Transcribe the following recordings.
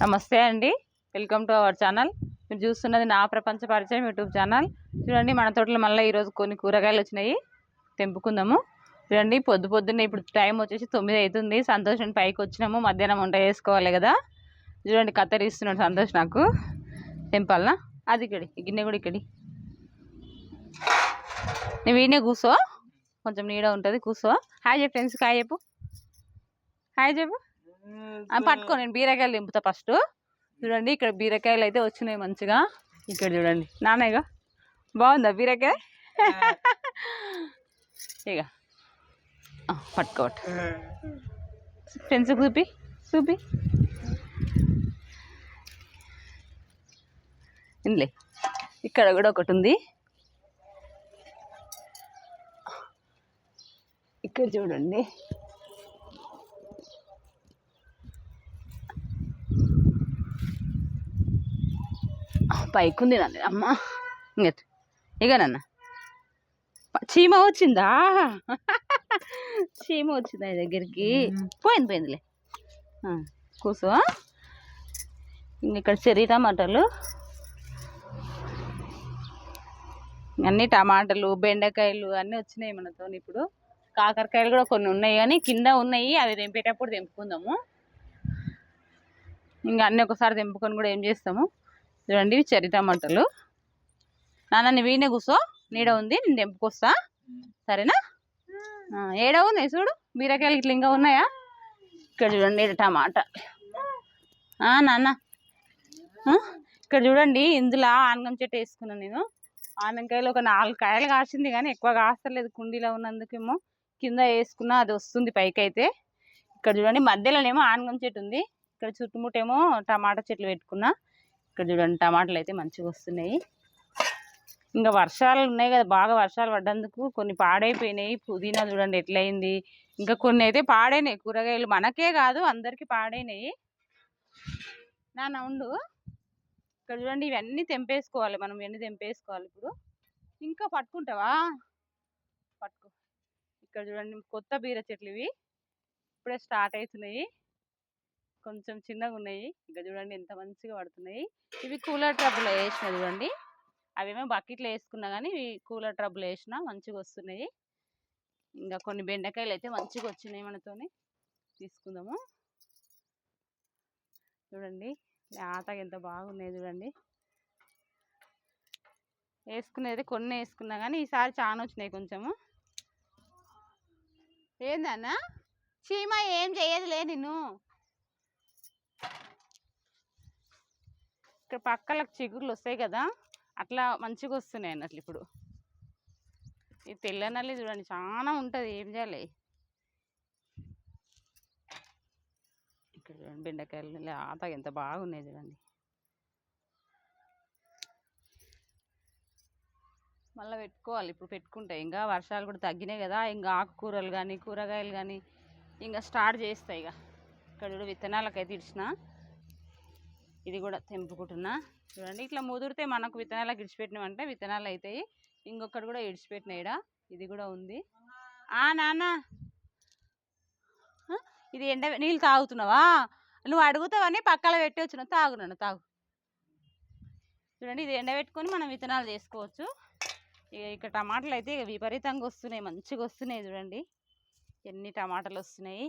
నమస్తే అండి. Welcome to our channel. మీరు చూస్తున్నది నా ప్రపంచ పరిచయం యూట్యూబ్ ఛానల్. చూడండి మన తోటలో మళ్ళీ ఈరోజు కొన్ని కూరగాయలు వచ్చినాయి. తెంపుకుందాము. చూడండి పొద్దు పొద్దున్నే ఇప్పుడు టైం వచ్చేసి తొమ్మిది అవుతుంది. సంతోషం పైకి వచ్చినాము. మధ్యాహ్నం వంట చేసుకోవాలి కదా. చూడండి కత్తరిస్తున్నాడు సంతోష్ నాకు. తెంపాలనా? అది ఇక్కడి ఈ గిన్నె కూడా ఇక్కడి. నువ్వు ఈయనే కూర్చో. కొంచెం నీడ ఉంటుంది కూర్చో. హాయ్ చెప్పు ఫ్రెండ్స్కి హాయ్ చెప్పు. హాయ్ చెప్పు. పట్టుకో నేను బీరకాయలు దింపుతా ఫస్ట్. చూడండి ఇక్కడ బీరకాయలు అయితే వచ్చినాయి మంచిగా. ఇక్కడ చూడండి. నాన్నయ్యగా బాగుందా బీరకాయ? ఇక ఆ, పట్టుకో పట్టు. ఫ్రెండ్స్ చూపి చూపి. ఇందులే ఇక్కడ కూడా ఒకటి ఉంది. ఇక్కడ చూడండి. పైకుంది నాన్న. అమ్మ ఇంక ఇక నాన్న. ప- చీమ వచ్చిందా? చీమ వచ్చిందా ఈ దగ్గరికి? పోయింది పోయిందిలే. కూసో. ఇంక ఇక్కడ చెర్రీ టమాటాలు. అన్ని టమాటాలు బెండకాయలు అన్నీ వచ్చినాయి మనతో ఇప్పుడు. కాకరకాయలు కూడా కొన్ని ఉన్నాయి కానీ కింద ఉన్నాయి అవి తెంపేటప్పుడు తెంపుకుందాము. ఇంకా అన్నీ ఒకసారి తెంపుకొని కూడా ఏం చేస్తాము? చూడండి ఇవి చెర్రీ టమాటాలు. నాన్న నువ్వు వీనే కూర్చో. నీడ ఉంది నేను తెంపుకొస్తా. సరేనా? ఆ, ఏడ ఉన్నాయి చూడు. బీరకాయలు ఇట్లా ఇంకా ఉన్నాయా? ఇక్కడ చూడండి టమాటా. నాన్న. ఇక్కడ చూడండి ఇందులో ఆనగం చెట్టు వేసుకున్నాను నేను. ఆనకాయలు ఒక నాలుగు కాయలు కాసింది కానీ ఎక్కువ కాస్తలేదు. కుండీలో ఉన్నందుకేమో కింద వేసుకున్నా అది వస్తుంది పైకి అయితే ఇక్కడ చూడండి మధ్యలోనేమో ఆనగం చెట్టు ఉంది. ఇక్కడ చుట్టుముట్టేమో టమాటా చెట్లు పెట్టుకున్నా. ఇక్కడ చూడండి టమాటాలు అయితే మంచిగా వస్తున్నాయి. ఇంకా వర్షాలు ఉన్నాయి కదా బాగా వర్షాలు పడ్డందుకు కొన్ని పాడైపోయినాయి. పుదీనా చూడండి ఎట్లయింది. ఇంకా కొన్ని అయితే పాడైనాయి కూరగాయలు మనకే కాదు అందరికీ పాడైనాయి. నాన్న ఉండు. ఇక్కడ చూడండి ఇవన్నీ తెంపేసుకోవాలి మనం ఇవన్నీ తెంపేసుకోవాలి ఇప్పుడు. ఇంకా పట్టుకుంటావా? పట్టుకో. ఇక్కడ చూడండి కొత్త బీర చెట్లు ఇవి. ఇప్పుడే స్టార్ట్ అవుతున్నాయి. కొంచెం చిన్నగా ఉన్నాయి. ఇంకా చూడండి ఎంత మంచిగా పడుతున్నాయి. ఇవి కూలర్ ట్రబ్బులో వేసిన చూడండి. అవేమో బకెట్లో వేసుకున్నా కానీ ఇవి కూలర్ ట్రబ్బులు వేసిన మంచిగా వస్తున్నాయి. ఇంకా కొన్ని బెండకాయలు అయితే మంచిగా వచ్చినాయి మనతోని. తీసుకుందాము. చూడండి ఆటగా ఎంత బాగున్నాయి చూడండి. వేసుకునేది కొన్ని వేసుకున్నా కానీ ఈసారి చాలా వచ్చినాయి కొంచెము. ఏందన్నా చీమ ఏం చేయదులే నిన్ను. ఇక్కడ పక్కలకు చిగుర్లు వస్తాయి కదా అట్లా మంచిగా వస్తున్నాయి అన్నట్లు ఇప్పుడు. ఈ తెల్ల నల్లి చూడండి చాలా ఉంటుంది ఏం చేయాలి? ఇక్కడ చూడండి బెండకాయలు ఆత ఎంత బాగున్నాయి చూడండి. మళ్ళీ పెట్టుకోవాలి ఇప్పుడు పెట్టుకుంటాయి ఇంకా వర్షాలు కూడా తగ్గినాయి కదా ఇంకా ఆకుకూరలు కానీ కూరగాయలు కానీ ఇంకా స్టార్ట్ చేస్తాయి ఇక. ఇక్కడ కూడా విత్తనాలకైతే ఇడిచిన ఇది కూడా తెంపుకుంటున్నా. చూడండి ఇట్లా ముదిరితే మనకు విత్తనాలకు ఇడిచిపెట్టినామంటే విత్తనాలు అవుతాయి ఇంకొకటి కూడా ఇడిచిపెట్టినాయిడ ఇది కూడా ఉంది. ఆ నాన్న. ఇది ఎండ నీళ్ళు తాగుతున్నావా? నువ్వు అడుగుతావని పక్కన పెట్టి వచ్చిన తాగు నన్ను తాగు. చూడండి ఇది ఎండబెట్టుకొని మనం విత్తనాలు చేసుకోవచ్చు. ఇక ఇక్కడ టమాటాలు అయితే ఇక విపరీతంగా వస్తున్నాయి మంచిగా వస్తున్నాయి చూడండి. ఎన్ని టమాటాలు వస్తున్నాయి.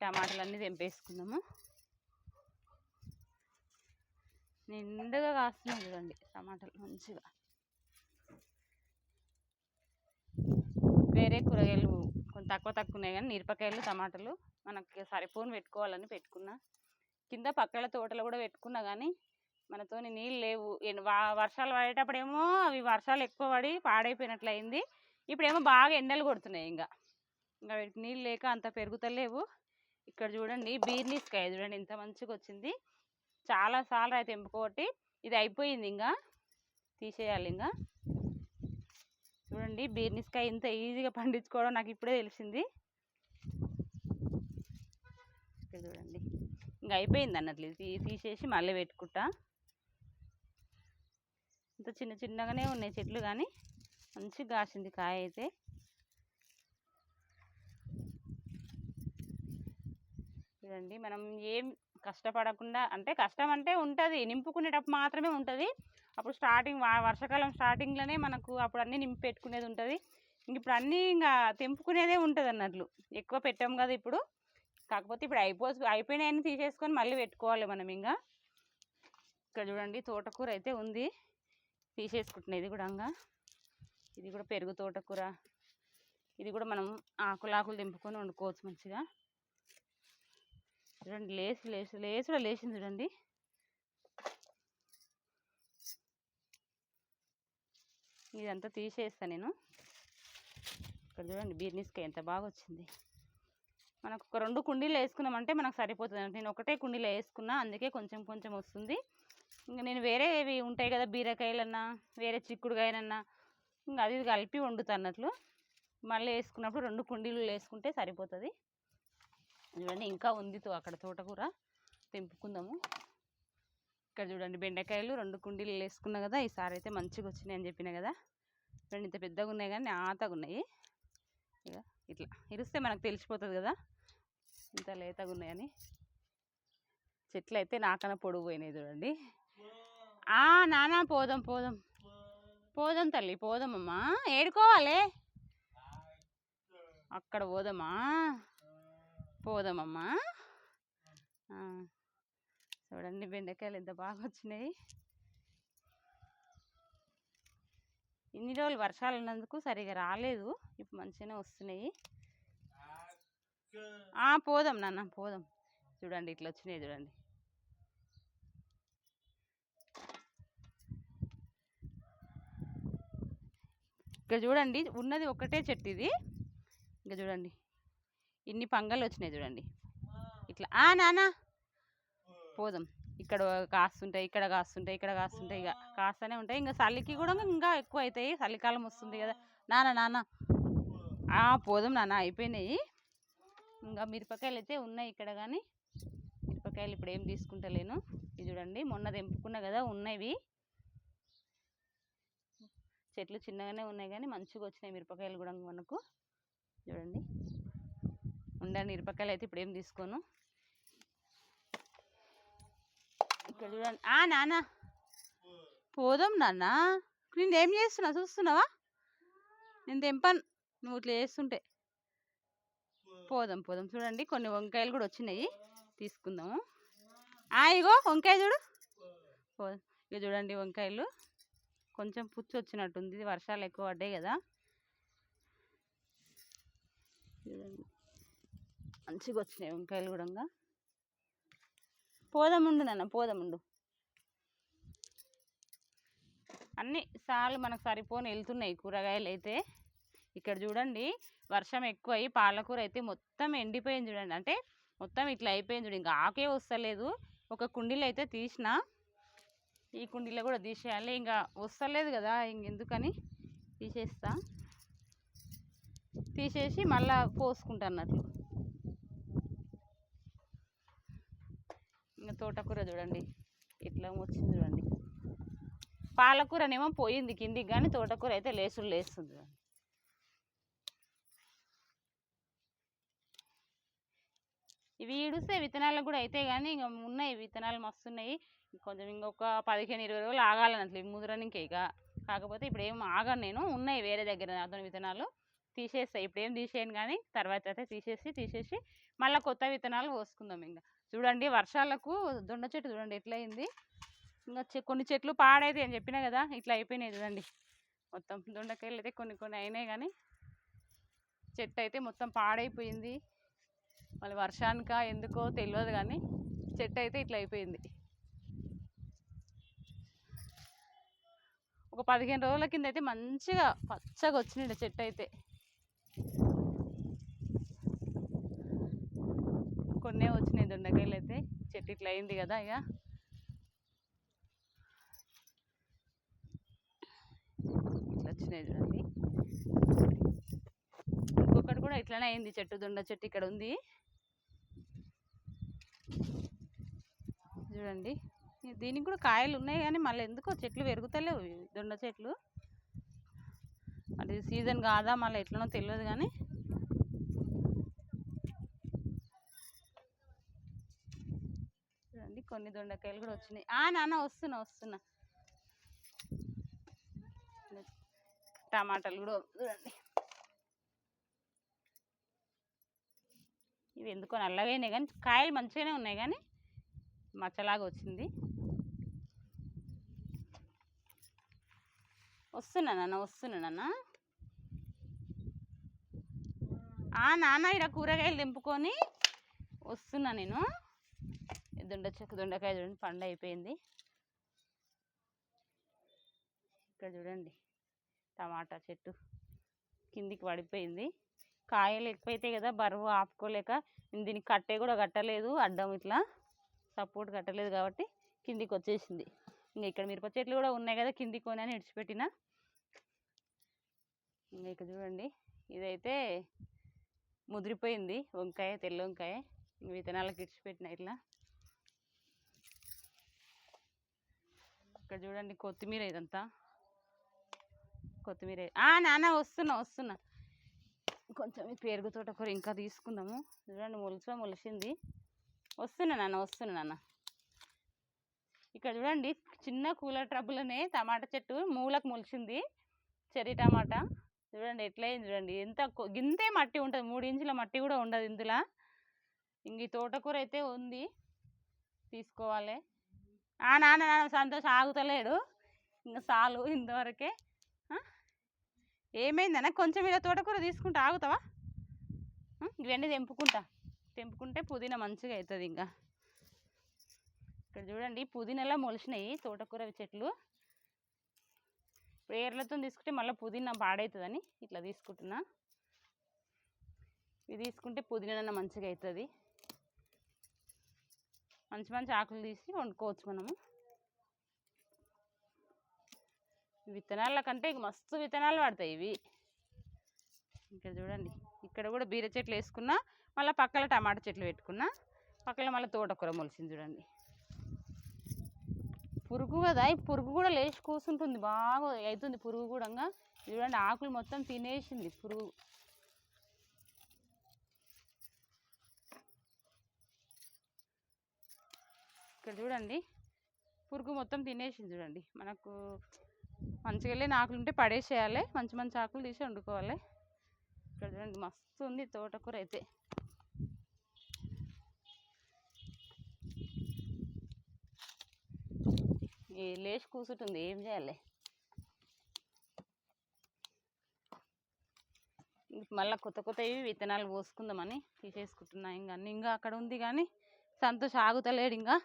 టమాటాలు అన్నీ తెంపేసుకుందాము నిండుగా కాస్తున్నాయి చూడండి టమాటాలు మంచిగా. వేరే కూరగాయలు కొంచెం తక్కువ తక్కువ ఉన్నాయి కానీ మిరపకాయలు టమాటాలు మనకి సరిపోని పెట్టుకోవాలని పెట్టుకున్నా. కింద పక్కల తోటలు కూడా పెట్టుకున్నా కానీ మనతోని నీళ్ళు లేవు. వర్షాలు పడేటప్పుడేమో అవి వర్షాలు ఎక్కువ పడి పాడైపోయినట్లు అయింది ఇప్పుడేమో బాగా ఎండలు కొడుతున్నాయి ఇంకా. ఇంకా వీటికి నీళ్ళు లేక అంత పెరుగుతలేవు. ఇక్కడ చూడండి బీర్నీస్కాయ చూడండి ఎంత మంచిగా వచ్చింది చాలా సార్లు అయితే ఎంపుకోటి ఇది అయిపోయింది ఇంకా. తీసేయాలి ఇంకా. చూడండి బీర్నిస్కాయ ఇంత ఈజీగా పండించుకోవడం నాకు ఇప్పుడే తెలిసింది. ఇక్కడ చూడండి. ఇంకా అయిపోయింది అన్నట్లు ఇది తీ- తీసేసి మళ్ళీ పెట్టుకుంటా. ఇంత చిన్న చిన్నగానే ఉన్నాయి చెట్లు కానీ మంచిగా కాసింది కాయ అయితే. చూడండి. మనం ఏం కష్టపడకుండా అంటే కష్టం అంటే ఉంటుంది. నింపుకునేటప్పుడు మాత్రమే ఉంటుంది. అప్పుడు స్టార్టింగ్ వర్షాకాలం స్టార్టింగ్లోనే మనకు అప్పుడు అన్నీ నింపి పెట్టుకునేది ఉంటుంది. ఇంక ఇప్పుడు అన్నీ ఇంకా తెంపుకునేదే ఉంటుంది అన్నట్లు. ఎక్కువ పెట్టాం కదా ఇప్పుడు. కాకపోతే ఇప్పుడు అయిపో అయిపోయినాయని తీసేసుకొని మళ్ళీ పెట్టుకోవాలి మనం ఇంకా ఇక్కడ చూడండి తోటకూర అయితే ఉంది. తీసేసుకుంటున్నాయి ఇది కూడా ఇంకా. ఇది కూడా పెరుగు తోటకూర. ఇది కూడా మనం ఆకులు ఆకులు తెంపుకొని వండుకోవచ్చు మంచిగా. చూడండి లేచి లేచి లేచి కూడా లేచింది చూడండి. ఇదంతా తీసేస్తాను నేను. ఇక్కడ చూడండి బీర్నిస్కాయ ఎంత బాగా వచ్చింది మనకు ఒక రెండు కుండీలు వేసుకున్నామంటే మనకు సరిపోతుంది. నేను ఒకటే కుండీలో వేసుకున్నా అందుకే కొంచెం కొంచెం వస్తుంది. ఇంకా నేను వేరేవి ఉంటాయి కదా బీరకాయలన్నా వేరే చిక్కుడుకాయలన్నా ఇంకా అది కలిపి వండుతా అన్నట్లు. మళ్ళీ వేసుకున్నప్పుడు రెండు కుండీలు వేసుకుంటే సరిపోతుంది. చూడండి ఇంకా ఉంది తో అక్కడ తోటకూర. తెంపుకుందాము. ఇక్కడ చూడండి బెండకాయలు రెండు కుండీలు వేసుకున్నా కదా ఈసారి అయితే మంచిగా వచ్చినాయి అని చెప్పిన కదా. చూడండి ఇంత పెద్దగా ఉన్నాయి కానీ ఆతగా ఉన్నాయి. ఇక ఇట్లా. ఇరిస్తే మనకు తెలిసిపోతుంది కదా. ఇంత లేతగా ఉన్నాయని. చెట్లు అయితే నాకన్నా పొడుగు పోయినాయి చూడండి. ఆ నానా పోదాం పోదాం. పోదాం తల్లి పోదామమ్మా ఏడుకోవాలి. అక్కడ పోదామా? పోదామమ్మా. చూడండి బెండకాయలు ఎంత బాగా వచ్చినాయి. ఇన్ని రోజులు వర్షాలు ఉన్నందుకు సరిగా రాలేదు. ఇప్పుడు మంచిగానే వస్తున్నాయి. పోదాం నాన్న పోదాం. చూడండి ఇట్లా వచ్చినాయి చూడండి. ఇక్కడ చూడండి ఉన్నది ఒకటే చెట్టు ఇది. ఇంకా చూడండి. ఇన్ని పంగలు వచ్చినాయి చూడండి. ఇట్లా ఆ నానా పోదాం. ఇక్కడ కాస్తుంటాయి ఇక్కడ కాస్తుంటాయి ఇక్కడ కాస్తుంటాయి ఇక కాస్తూనే ఉంటాయి. ఇంకా చలికి కూడా ఇంకా ఎక్కువ అవుతాయి చలికాలం వస్తుంది కదా. నాన్న నాన్న. ఆ, పోదాం నాన్న. అయిపోయినాయి. ఇంకా మిరపకాయలు అయితే ఉన్నాయి ఇక్కడ కానీ మిరపకాయలు ఇప్పుడు ఏం తీసుకుంటలేను. ఇది చూడండి మొన్న తెంపుకున్నా కదా ఉన్నవి. చెట్లు చిన్నగానే ఉన్నాయి కానీ మంచిగా వచ్చినాయి మిరపకాయలు కూడా మనకు. చూడండి. ఉండండి మిరపకాయలు అయితే ఇప్పుడు ఏం తీసుకోను. ఇక్కడ చూడండి. ఆ నాన్న. పోదాం నాన్న. నేను ఏం చేస్తున్నా? చూస్తున్నావా? నేను తెంపాను. నువ్వు ఇట్లా చేస్తుంటే. పోదాం పోదాం. చూడండి కొన్ని వంకాయలు కూడా వచ్చినాయి. తీసుకుందాము. ఆ ఇగో వంకాయ చూడు. పోదాం. ఇక చూడండి వంకాయలు. కొంచెం పుచ్చు వచ్చినట్టుంది. ఇది వర్షాలు ఎక్కువ పడ్డాయి కదా. చూడండి. మంచిగా వచ్చినాయి వంకాయలు కూడా పోదముండు నాన్న పోదముండు. అన్నీ సార్లు మనకు సరిపోని వెళ్తున్నాయి కూరగాయలు అయితే. ఇక్కడ చూడండి వర్షం ఎక్కువ అయ్యి పాలకూర అయితే మొత్తం ఎండిపోయింది చూడండి. అంటే మొత్తం ఇట్లా అయిపోయింది చూడండి ఇంకా ఆకే వస్తలేదు. ఒక కుండీలో అయితే తీసిన. ఈ కుండీలో కూడా తీసేయాలి. ఇంకా వస్తలేదు కదా ఇంకెందుకని తీసేస్తా. తీసేసి మళ్ళీ పోసుకుంటా అన్నట్లు. తోటకూర చూడండి. ఇట్లా వచ్చింది చూడండి. పాలకూరనేమో పోయింది కిందికి కానీ తోటకూర అయితే లేసులు లేస్తుంది చూడండి. ఇవి ఈడుస్తే విత్తనాలు కూడా అయితే కానీ ఇంకా ఉన్నాయి విత్తనాలు మస్తు ఉన్నాయి. కొంచెం ఇంకొక పదిహేను ఇరవై రోజులు ఆగాలన్నట్లు ఇవి ముదరనికి ఇక. కాకపోతే ఇప్పుడు ఏం ఆగను నేను ఉన్నాయి వేరే దగ్గర అతను విత్తనాలు. తీసేస్తాయి ఇప్పుడు ఏం తీసేయను కానీ తర్వాత అయితే తీసేసి తీసేసి మళ్ళీ కొత్త విత్తనాలు పోసుకుందాం ఇంకా. చూడండి వర్షాలకు దొండ చెట్టు చూడండి ఎట్లయింది. ఇంకా చె- కొన్ని చెట్లు పాడైతే అని చెప్పినా కదా ఇట్లా అయిపోయినాయి చూడండి. మొత్తం దొండకాయలు అయితే కొన్ని కొన్ని అయినాయి కానీ చెట్టు అయితే మొత్తం పాడైపోయింది. మళ్ళీ వర్షానిక ఎందుకో తెలియదు కానీ చెట్టు అయితే ఇట్లా అయిపోయింది. ఒక పదిహేను రోజుల కింద అయితే మంచిగా పచ్చగా వచ్చినాయి చెట్టు అయితే కొన్నే వచ్చినాయి దొండకాయలు అయితే చెట్టు ఇట్లా అయింది కదా ఇక ఇట్లా వచ్చినాయి చూడండి. ఇంకొకటి కూడా ఇట్లానే అయింది చెట్టు దొండ చెట్టు ఇక్కడ ఉంది. చూడండి. దీనికి కూడా కాయలు ఉన్నాయి కానీ మళ్ళీ ఎందుకో చెట్లు పెరుగుతలేవు దొండ చెట్లు. అది సీజన్ కాదా మళ్ళీ ఎట్లనో తెలియదు కానీ చూడండి కొన్ని దొండకాయలు కూడా వచ్చినాయి. ఆ నాన్న వస్తున్నా వస్తున్నా. టమాటాలు కూడా చూడండి ఇవి ఎందుకో నల్లగైనాయి కానీ కాయలు మంచిగానే ఉన్నాయి కానీ మచ్చలాగా వచ్చింది. వస్తున్నా నాన్న వస్తున్నా నాన్న. ఆ నాన్న ఇక్కడ కూరగాయలు దింపుకొని వస్తున్నా నేను. దొండ చెక్క దొండకాయ చూడండి పండు అయిపోయింది. ఇక్కడ చూడండి టమాటా చెట్టు కిందికి పడిపోయింది. కాయలు ఎక్కువైతే కదా బరువు ఆపుకోలేక దీనికి కట్టే కూడా కట్టలేదు అడ్డం ఇట్లా సపోర్ట్ కట్టలేదు కాబట్టి కిందికి వచ్చేసింది. ఇంకా ఇక్కడ మిరప చెట్లు కూడా ఉన్నాయి కదా కిందికి కొని అని ఇంకా ఇక్కడ చూడండి ఇదైతే ముదిరిపోయింది వంకాయ తెల్ల వంకాయ. ఇంక విత్తనాలకు ఇడిచిపెట్టిన ఇట్లా. ఇక్కడ చూడండి కొత్తిమీర ఇదంతా. కొత్తిమీర నాన్న వస్తున్నా వస్తున్నా. కొంచెం ఈ పెరుగు తోటకూర ఇంకా తీసుకుందాము. చూడండి మొలిచా మొలిసింది. వస్తున్నా నాన్న వస్తున్నా నాన్న. ఇక్కడ చూడండి చిన్న కూలర్ ట్రబుల్లోనే టమాటా చెట్టు మూలకు మొలిచింది చెర్రీ టమాటా. చూడండి ఎట్లయింది చూడండి. ఎంత గింతే మట్టి ఉంటుంది. మూడు ఇంచుల మట్టి కూడా ఉండదు ఇందులో. ఇంక ఈ తోటకూర అయితే ఉంది. తీసుకోవాలి. నాన్న నాన్న సంతోష్ ఆగుతలేడు. ఇంకా చాలు ఇంతవరకే. ఏమైందన్న కొంచెం ఇలా తోటకూర తీసుకుంటా ఆగుతావా? ఇవన్నీ తెంపుకుంటా. తెంపుకుంటే పుదీనా మంచిగా అవుతుంది ఇంకా. ఇక్కడ చూడండి పుదీనాలా మొలిచినాయి తోటకూర చెట్లు. ఇప్పుడు ఏర్లతో తీసుకుంటే మళ్ళీ పుదీనా పాడవుతుందని ఇట్లా తీసుకుంటున్నా. ఇది తీసుకుంటే పుదీనా మంచిగా అవుతుంది మంచి మంచి ఆకులు తీసి వండుకోవచ్చు మనము. విత్తనాల కంటే ఇక మస్తు విత్తనాలు పడతాయి ఇవి. ఇక్కడ చూడండి ఇక్కడ కూడా బీర చెట్లు వేసుకున్నా మళ్ళీ పక్కన టమాటా చెట్లు పెట్టుకున్నా పక్కన మళ్ళీ తోటకూర మొలిసింది చూడండి. పురుగు కదా ఈ పురుగు కూడా లేచి కూర్చుంటుంది బాగా అవుతుంది పురుగు కూడా చూడండి ఆకులు మొత్తం తినేసింది పురుగు. ఇక్కడ చూడండి. పురుగు మొత్తం తినేసింది చూడండి. మనకు మంచిగా వెళ్ళిన ఆకులు ఉంటే పడేసేయాలి. మంచి మంచి ఆకులు తీసి వండుకోవాలి. ఇక్కడ చూడండి మస్తు ఉంది తోటకూర అయితే. ఏ లేచి కూర్చుంటుంది ఏం చేయాలి? మళ్ళీ కొత్త కొత్తవి విత్తనాలు పోసుకుందామని తీసేసుకుంటున్నా. ఇంకా అన్ని ఇంకా అక్కడ ఉంది కానీ సంతోష్ ఆగుతలేడు ఇంకా.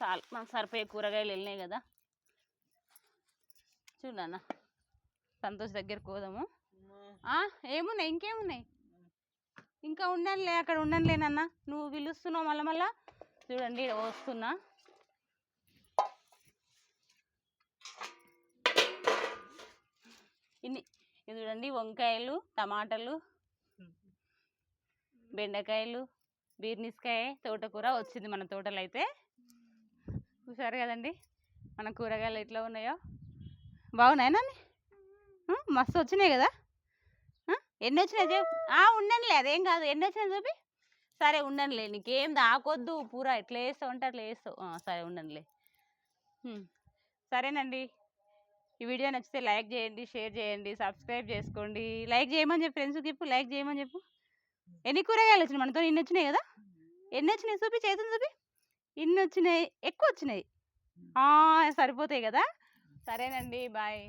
చాలు మనకు సరిపోయే కూరగాయలు వెళ్ళినాయి కదా. చూడన్న సంతోష్ దగ్గరికి పోదాము. ఏమున్నాయి? ఇంకేమున్నాయి? ఇంకా ఉండనులే అక్కడ ఉండనులేనన్నా నువ్వు పిలుస్తున్నావు మళ్ళా మళ్ళా. చూడండి వస్తున్నా. ఇన్ని ఇది చూడండి వంకాయలు టమాటాలు బెండకాయలు బీర్నిస్కాయ తోటకూర వచ్చింది మన తోటలో అయితే. చూసారు కదండి? మన కూరగాయలు ఎట్లా ఉన్నాయో. బాగున్నాయనండి మస్తు వచ్చినాయి కదా? ఎన్ని వచ్చినాయి చెప్పు. ఆ, ఉండండిలే అదేం కాదు. ఎన్ని వచ్చినాయి చూపి సరే ఉండనులే. నీకేం దాకొద్దు పూర ఎట్లా వేస్తావు అంటే అట్లా వేస్తావు. సరే ఉండండిలే సరేనండి. ఈ వీడియో నచ్చితే లైక్ చేయండి షేర్ చేయండి సబ్స్క్రైబ్ చేసుకోండి. లైక్ చేయమని చెప్పి ఫ్రెండ్స్కి చెప్పు. లైక్ చేయమని చెప్పు. ఎన్ని కూరగాయలు వచ్చినాయి? మనతో ఎన్ని వచ్చినాయి కదా? ఎన్ని వచ్చినాయి? చూపి చేతులు చూపి. ఇన్ని వచ్చినాయి ఎక్కువ వచ్చినాయి సరిపోతాయి కదా! సరేనండి బాయ్.